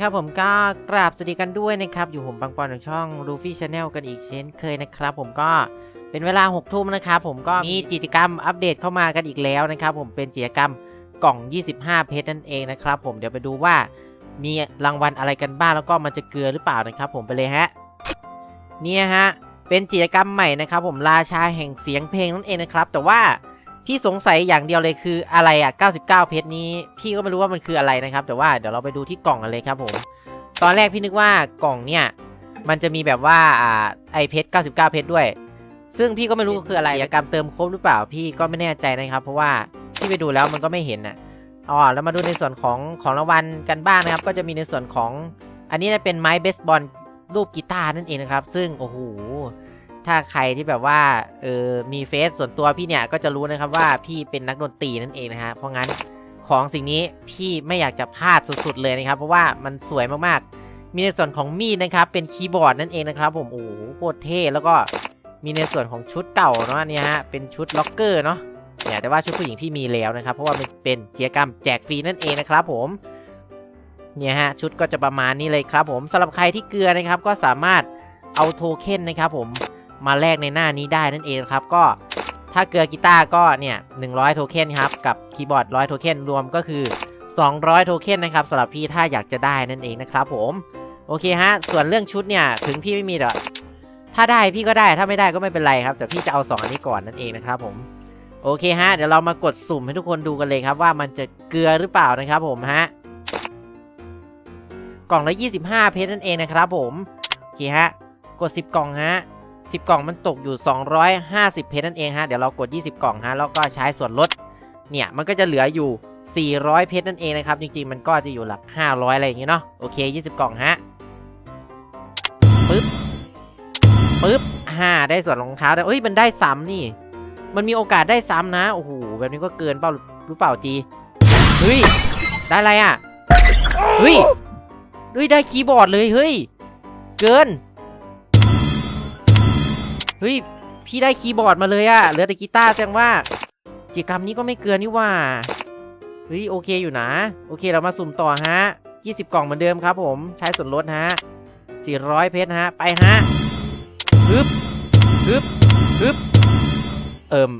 ครับผมก็กราบสวัสดีกันด้วยนะครับ อยู่ผมปังปอนของช่อง Luffy Channel กันอีกเช่นเคยนะครับ ผมก็เป็นเวลา6ทุ่มนะครับผมก็มีกิจกรรมอัปเดตเข้ามากันอีกแล้วนะครับ ผมเป็นกิจกรรมกล่อง 25 เพชรนั่นเองนะครับ ผมเดี๋ยวไปดูว่ามีรางวัลอะไรกันบ้างแล้วก็มันจะเกลือหรือเปล่านะครับ ผมไปเลยฮะเนี่ยฮะเป็นกิจกรรมใหม่นะครับ ผมราชาแห่งเสียงเพลงนั่นเองนะครับ แต่ว่า พี่สงสัยอย่างเดียวเลยคืออะไรอะ 99 เพชรนี้ พี่ก็ไม่รู้ว่ามันคืออะไรนะครับ แต่ว่าเดี๋ยวเราไปดูที่กล่องกันเลยครับผม ตอนแรกพี่นึกว่ากล่องเนี่ย มันจะมีแบบว่าอ่าไอเพชร 99 เพชรด้วย ซึ่งพี่ก็ไม่รู้คืออะไรกิจกรรมเติมครบหรือเปล่า พี่ก็ไม่แน่ใจนะครับ เพราะว่าพี่ไปดูแล้วมันก็ไม่เห็นน่ะอ๋อแล้วมาดูในส่วนของของรางวัลกันบ้างนะครับ ก็จะมีในส่วนของ อันนี้จะเป็นไม้เบสบอลรูปกีตาร์นั่นเองนะครับ ซึ่งโอ้โห ถ้าใครที่แบบว่าเออมีเฟซส่วนตัวพี่เนี่ยก็จะรู้นะครับว่าพี่เป็นนักดนตรีนั่นเองนะฮะเพราะงั้นของสิ่งนี้พี่ไม่อยากจะพลาดสุดๆเลยนะครับ เพราะว่ามันสวยมากๆ มีในส่วนของมีดนะครับเป็นคีย์บอร์ดนั่นเองนะครับ ผมโอ้โหโคตรเท่แล้วก็มีในส่วนของชุดเก่าเนาะเนี่ยฮะเป็นชุดล็อกเกอร์เนาะเนี่ยแต่ว่าชุดผู้หญิงพี่มีแล้วนะครับ เพราะว่ามันเป็นกิจกรรมแจกฟรีนั่นเองนะครับผมเนี่ยฮะชุดก็จะประมาณนี้เลยครับผมสำหรับใครที่เกลือนะครับก็สามารถเอาโทเค็นนะครับผม มาแลกในหน้านี้ได้นั่นเองครับก็ถ้าเกลือกีตาร์ก็เนี่ย100 โทเค็นครับ กับคีย์บอร์ด 100 โทเค็นรวมก็คือ 200 โทเค็นนะครับสำหรับพี่ถ้าอยากจะได้นั่นเองนะครับผมโอเคฮะ ส่วนเรื่องชุดเนี่ยถึงพี่ไม่มีแต่ถ้าได้พี่ก็ได้ถ้าไม่ได้ก็ไม่เป็นไรครับ แต่พี่จะเอา 2 อันนี้ก่อนนั่นเองนะครับผมโอเคฮะ เดี๋ยวเรามากดสุ่มให้ทุกคนดูกันเลยครับว่ามันจะเกลือหรือเปล่านะครับผมฮะกล่องละ 25 เพชรนั่นเองนะครับผมโอเคฮะกด 10 กล่องฮะ 10 กล่องมันตกอยู่ 250 เพชรนั่นเองฮะ เดี๋ยวเรากด 20 กล่องฮะ แล้วก็ใช้ส่วนลด เนี่ย มันก็จะเหลืออยู่ 400 เพชรนั่นเองนะครับ จริง ๆ มันก็จะอยู่หลัก 500 อะไรอย่างงี้เนาะ โอเค 20 กล่องฮะ ปึ๊บ ปึ๊บฮ่าได้ส่วนรองเท้าได้เอ้ย มันได้ซ้ำนี่ มันมีโอกาสได้ซ้ำนะ โอ้โห แบบนี้ก็เกินเปล่ารือเปล่าจี เฮ้ย ได้อะไรอะ เฮ้ย เฮ้ย ได้คีย์บอร์ดเลย เฮ้ย เกิน เฮ้ย พี่ได้คีย์บอร์ดมาเลยอะเหลือแต่กีตาร์แสดงว่า กิจกรรมนี้ก็ไม่เกินนี่ว่า เฮ้ยโอเคอยู่นะ โอเคเรามาสุ่มต่อฮะ 20 กล่องเหมือนเดิมครับผม ใช้ส่วนลดฮะ 400 เพชรฮะ ไปฮะฮึบฮึบฮึบเอิม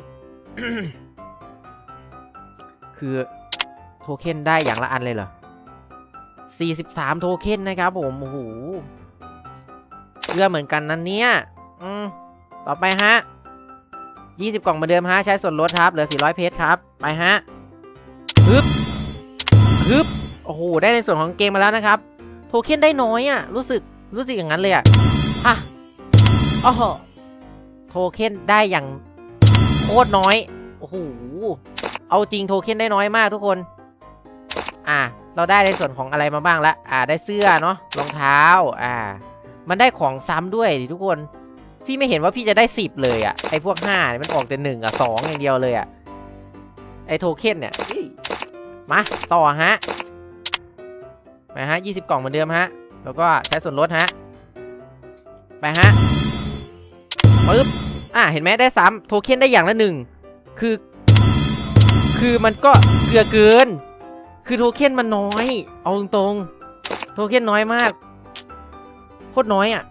คือโทเค็นได้อย่างละอันเลยเหรอ 43 โทเค็นนะครับผม โอ้โหเรือเหมือนกันนั้นเนี่ย อืม ต่อไปฮะ20 กล่องเหมือนเดิมฮะ ใช้ส่วนลดครับ เหลือ 400 เพชรครับ ไปฮะฮึบฮึบโอ้โห ได้ในส่วนของเกมมาแล้วนะครับ โทเค็นได้น้อยอะ่ะ รู้สึก รู้สึกอย่างนั้นเลยอะ่ะ อะโอ้โหโทเค็นได้อย่างโคตรน้อย โอ้โห เอาจริงโทเค็นได้น้อยมากทุกคน อะ เราได้ในส่วนของอะไรมาบ้างละ อ่า ได้เสื้อเนาะ รองเท้า อ่า มันได้ของซ้ำด้วยดิทุกคน พี่ไม่เห็นว่าพี่จะได้สิบเลยอะไอพวกห้าเนี่ยมันออกแต่หนึ่งอะสองอย่างเดียวเลยอะไอโทเค็นเนี่ยมาต่อฮะมาฮะยี่สิบกล่องเหมือนเดิมฮะ แล้วก็ใช้ส่วนลดฮะ ไปฮะปึ๊บอ่าเห็นไหมได้ซ้ำโทเค็นได้อย่างละหนึ่งคือ คือมันก็เกลือเกิน คือโทเค็นมันน้อย เอาตรงๆโทเค็นน้อยมาก โคตรน้อยอะ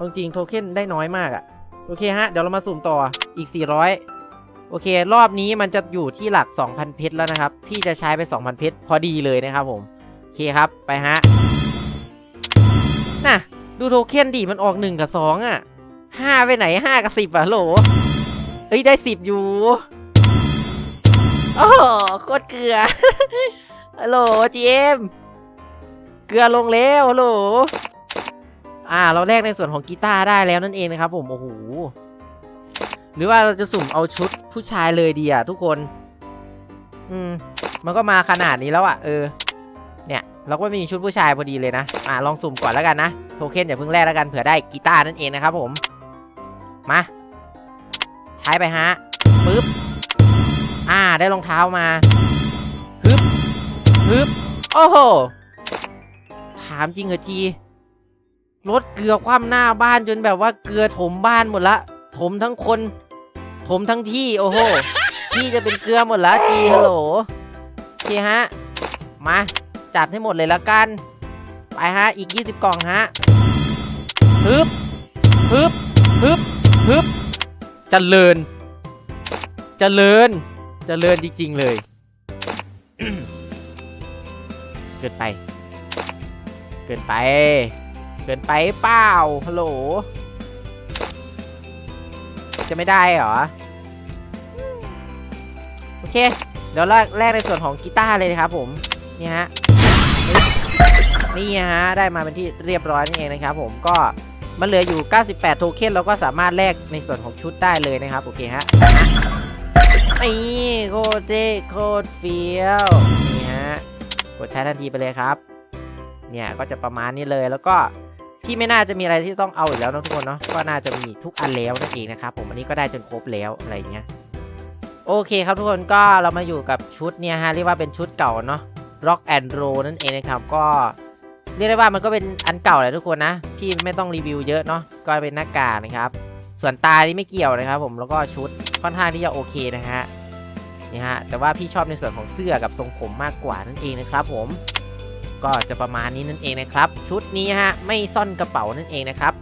เอาจริงโทเค็นได้น้อยมากอะโอเคฮะ เดี๋ยวเรามาสุ่มต่ออีก 400 โอเค รอบนี้มันจะอยู่ที่หลัก 2,000 เพชรแล้วนะครับ พี่จะใช้ไป 2,000 เพชรพอดีเลยนะครับผม โอเคครับ ไปฮะ น่ะ ดูโทเค็นดิ มันออก 1 กับ 2อะ 5 ไปไหน 5 กับ 10 อะโหล เอ้ย ได้ 10 อยู่ โอ้โคตรเกลือโหลจีเอ็มเกลือลงแล้วโหล อ่า เราแลกในส่วนของกีตาร์ได้แล้วนั่นเองนะครับผมโอ้โหหรือว่าเราจะสุ่มเอาชุดผู้ชายเลยดีอะทุกคน อืม มันก็มาขนาดนี้แล้วอะเออ เนี่ย เราก็มีชุดผู้ชายพอดีเลยนะอ่าลองสุ่มก่อนแล้วกันนะโทเค็นอย่าเพิ่งแลกแล้วกันเผื่อได้กีตาร์นั่นเองนะครับผม มา ใช้ไปฮะปึ๊บอ่าได้รองเท้ามาฮึบฮึบโอ้โหถามจริงเหรอจี รถเกลือคว่ำหน้าบ้านจนแบบว่าเกลือถมบ้านหมดละ ถมทั้งคน ถมทั้งที่โอ้โหพี่จะเป็นเกลือหมดละจีฮัลโหลโอเคฮะ มาจัดให้หมดเลยละกัน ไปฮะ อีก 20 กล่องฮะฮึบฮึบฮึบฮึบเจริญเจริญเจริญจริง ๆ เลยเกินไป เกินไป เกินไปเปล่าฮัลโหล จะไม่ได้เหรอ โอเค เดี๋ยวแรกแรกในส่วนของกีตาร์เลยนะครับผม นี่ฮะ นี่ฮะ ได้มาเป็นที่เรียบร้อยนี่เองนะครับผมก็มันเหลืออยู่ 98 โทเค็นเราก็สามารถแลกในส่วนของชุดได้เลยนะครับ โอเคฮะนี่โคตรเท่โคตรเฟี้ยวนี่ฮะ กดใช้ทันทีไปเลยครับ เนี่ยก็จะประมาณนี้เลยแล้วก็ พี่ไม่น่าจะมีอะไรที่ต้องเอาอีกแล้วนะทุกคนเนาะก็น่าจะมีทุกอันแล้วนั่นเองนะครับผมอันนี้ก็ได้จนครบแล้วอะไรอย่างเงี้ยโอเคครับทุกคนก็เรามาอยู่กับชุดเนี่ยฮะเรียกว่าเป็นชุดเก่าเนาะ Rock and Roll นั่นเองนะครับก็เรียกได้ว่ามันก็เป็นอันเก่าแหละทุกคนนะพี่ไม่ต้องรีวิวเยอะเนาะก็เป็นหน้ากากนะครับ ส่วนตานี่ไม่เกี่ยวนะครับ ผมแล้วก็ชุดค่อนข้างที่จะโอเคนะฮะนี่ฮะแต่ว่าพี่ชอบในส่วนของเสื้อกับทรงผมมากกว่านั่นเองนะครับผม ก็จะประมาณนี้นั่นเองนะครับ ชุดนี้ฮะไม่ซ่อนกระเป๋านั่นเองนะครับ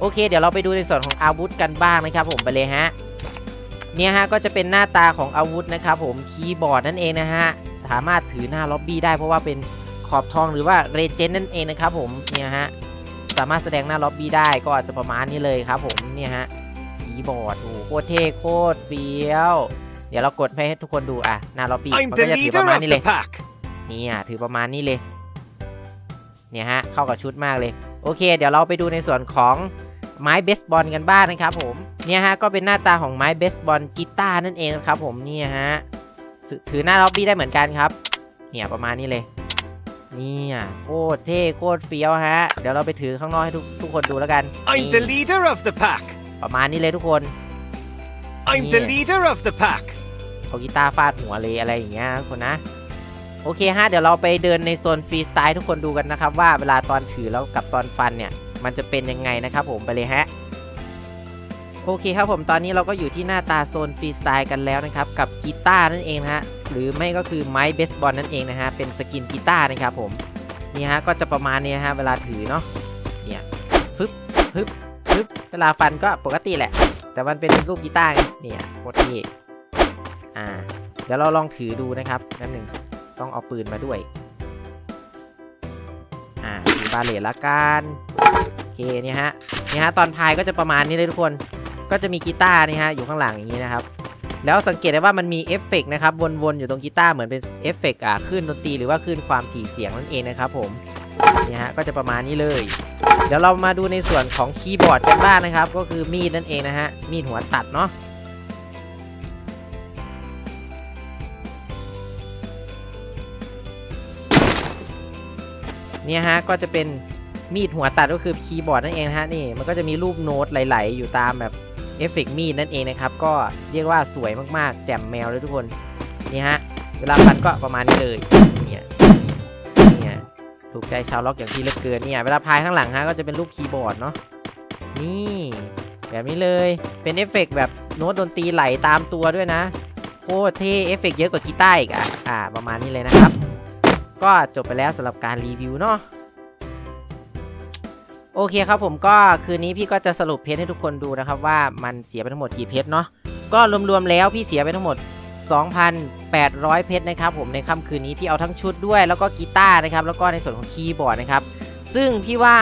โอเค เดี๋ยวเราไปดูในส่วนของอาวุธกันบ้างนะครับ ผมไปเลยฮะเนี่ยฮะก็จะเป็นหน้าตาของอาวุธนะครับผมคีย์บอร์ดนั่นเองนะฮะสามารถถือหน้าล็อบบี้ได้เพราะว่าเป็นขอบทองหรือว่าเรเจนนั่นเองนะครับผมเนี่ยฮะสามารถแสดงหน้าล็อบบี้ได้ก็อาจจะประมาณนี้เลยครับผมเนี่ยฮะคีย์บอร์ดโอ้โหโคตรเท่โคตรเฟี้ยว เดี๋ยวเรากดให้ทุกคนดูอะหน้าล็อบบี้ I'm มัน the ก็จะถือประ leader มาณ of นี้เล the ย pack. นี่อะถือประมาณนี้เลย เนี่ยฮะเข้ากับชุดมากเลย โอเค เดี๋ยวเราไปดูในส่วนของไม้เบสบอลกันบ้างนะครับผมเนี่ยฮะก็เป็นหน้าตาของไม้เบสบอลกีตาร์นั่นเองนะครับผมเนี่ยฮะถือถือหน้าล็อบบี้ได้เหมือนกันครับ เนี่ยประมาณนี้เลยเนี่ยโคตรเท่โคตรเฟี้ยวฮะ เดี๋ยวเราไปถือข้างนอกให้ทุกทุกคนดูแล้วกัน I'm นี่ the leader of the pack. ประมาณนี้เลยทุกคน I'm the Yeah. leader of the pack. เอากีตาร์ฟาดหัวเลยอะไรอย่างเงี้ยนะทุกคนนะ โอเคฮะเดี๋ยวเราไปเดินในโซนฟรีสไตล์ทุกคนดูกันนะครับว่าเวลาตอนถือแล้วกับตอนฟันเนี่ย มันจะเป็นยังไงนะครับผมไปเลยฮะโอเคครับผมตอนนี้เราก็อยู่ที่หน้าตาโซนฟรีสไตล์กันแล้วนะครับ กับกีตาร์นั่นเองฮะหรือไม่ก็คือไม้เบสบอลนั่นเองนะฮะเป็นสกินกีตาร์นะครับผมนี่ฮะก็จะประมาณนี้ฮะเวลาถือเนาะเนี่ยฟึบฟึบฟึบเวลาฟันก็ปกติแหละ แต่มันเป็นรูปกีตาร์เนี่ยโคตรเท่อ่าเดี๋ยวเราลองถือดูนะครับนั่นหนึ่ง ต้องเอาปืนมาด้วย อ่าถือบาเลตละกันโอเคเนี่ยฮะเนี่ยฮะตอนพายก็จะประมาณนี้เลยทุกคน ก็จะมีกีตาร์นี่ฮะอยู่ข้างหลังอย่างนี้นะครับแล้วสังเกตได้ว่ามันมีเอฟเฟกต์นะครับวนๆอยู่ตรงกีตาร์เหมือนเป็นเอฟเฟกต์อ่าคลื่นดนตรีหรือว่าคลื่นความถี่เสียงนั่นเองนะครับผมเนี่ยฮะก็จะประมาณนี้เลย เดี๋ยวเรามาดูในส่วนของคีย์บอร์ดกันบ้างนะครับ ก็คือมีดนั่นเองนะฮะมีดหัวตัดเนาะ เนี่ยฮะก็จะเป็นมีดหัวตัดก็คือคีย์บอร์ดนั่นเองนะฮะนี่มันก็จะมีรูปโน้ตไหลๆอยู่ตามแบบเอฟเฟกต์มีดนั่นเองนะครับ ก็เรียกว่าสวยมากๆ แจ่มแมวเลยทุกคนนี่ฮะเวลาฟันก็ประมาณนี้เลยเนี่ยเนี่ยถูกใจชาวล็อกอย่างที่เลือเกินเนี่ยเวลาพายข้างหลังฮะก็จะเป็นรูปคีย์บอร์ดเนาะนี่แบบนี้เลยเป็นเอฟเฟกต์แบบโน้ตดนตรีไหลตามตัวด้วยนะโคตรเท่เอฟเฟกต์เยอะกว่ากีตาร์อีกอะอ่าประมาณนี้เลยนะครับ ก็จบไปแล้วสำหรับการรีวิวเนาะโอเคครับผมก็คืนนี้พี่ก็จะสรุปเพชรให้ทุกคนดูนะครับว่ามันเสียไปทั้งหมดกี่เพชรเนาะก็รวมๆแล้วพี่เสียไปทั้งหมด 2,800 เพชรนะครับผมในค่ำคืนนี้พี่เอาทั้งชุดด้วยแล้วก็กีตาร์นะครับแล้วก็ในส่วนของคีย์บอร์ดนะครับซึ่งพี่ว่า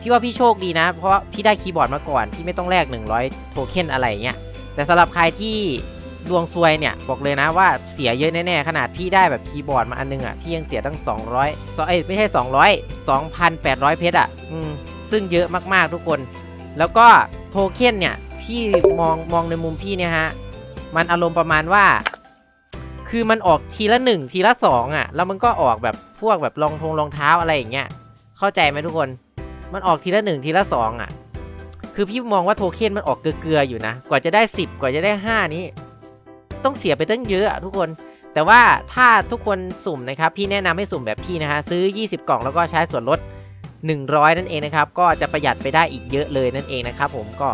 พี่ว่าพี่โชคดีนะ เพราะพี่ได้คีย์บอร์ดมาก่อน พี่ไม่ต้องแลก100 โทเค็นอะไรเงี้ยแต่สำหรับใครที่ ดวงซวยเนี่ย บอกเลยนะว่าเสียเยอะแน่ๆขนาดพี่ได้แบบคีย์บอร์ดมาอันนึงอะพี่ยังเสียตั้ง 200ต่อเอ้ยไม่ใช่ 200 2,800 เพชรอะอืมซึ่งเยอะมากๆทุกคน แล้วก็โทเค็นเนี่ยพี่มองมองในมุมพี่เนี่ยฮะมันอารมณ์ประมาณว่า คือมันออกทีละหนึ่งทีละสองอะ แล้วมันก็ออกแบบพวกแบบรองทงรองเท้าอะไรอย่างเงี้ยเข้าใจไหมทุกคน มันออกทีละหนึ่งทีละสองอะ คือพี่มองว่าโทเค็นมันออกเกลือๆอยู่นะ กว่าจะได้ 10 กว่าจะได้ 5 นี้ ต้องเสียไปตั้งเยอะทุกคน แต่ว่าถ้าทุกคนสุ่มนะครับ พี่แนะนำให้สุ่มแบบพี่นะฮะซื้อ 20 กล่องแล้วก็ใช้ส่วนลด 100 นั่นเองนะครับ ก็จะประหยัดไปได้อีกเยอะเลยนั่นเองนะครับผมก็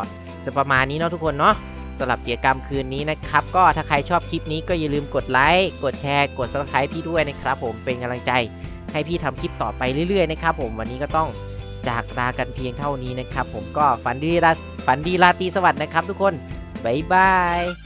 จะประมาณนี้เนาะทุกคนเนาะสำหรับกิจกรรมคืนนี้นะครับ ก็ถ้าใครชอบคลิปนี้ก็อย่าลืมกดไลค์กดแชร์กด subscribe พี่ด้วยนะครับผมเป็นกำลังใจให้พี่ทำคลิปต่อไปเรื่อยๆนะครับผมวันนี้ก็ต้องจากลากันเพียงเท่านี้นะครับ ผมก็ฝันดีราฝันดีราตรีสวัสดิ์นะครับ ทุกคนบ๊ายบาย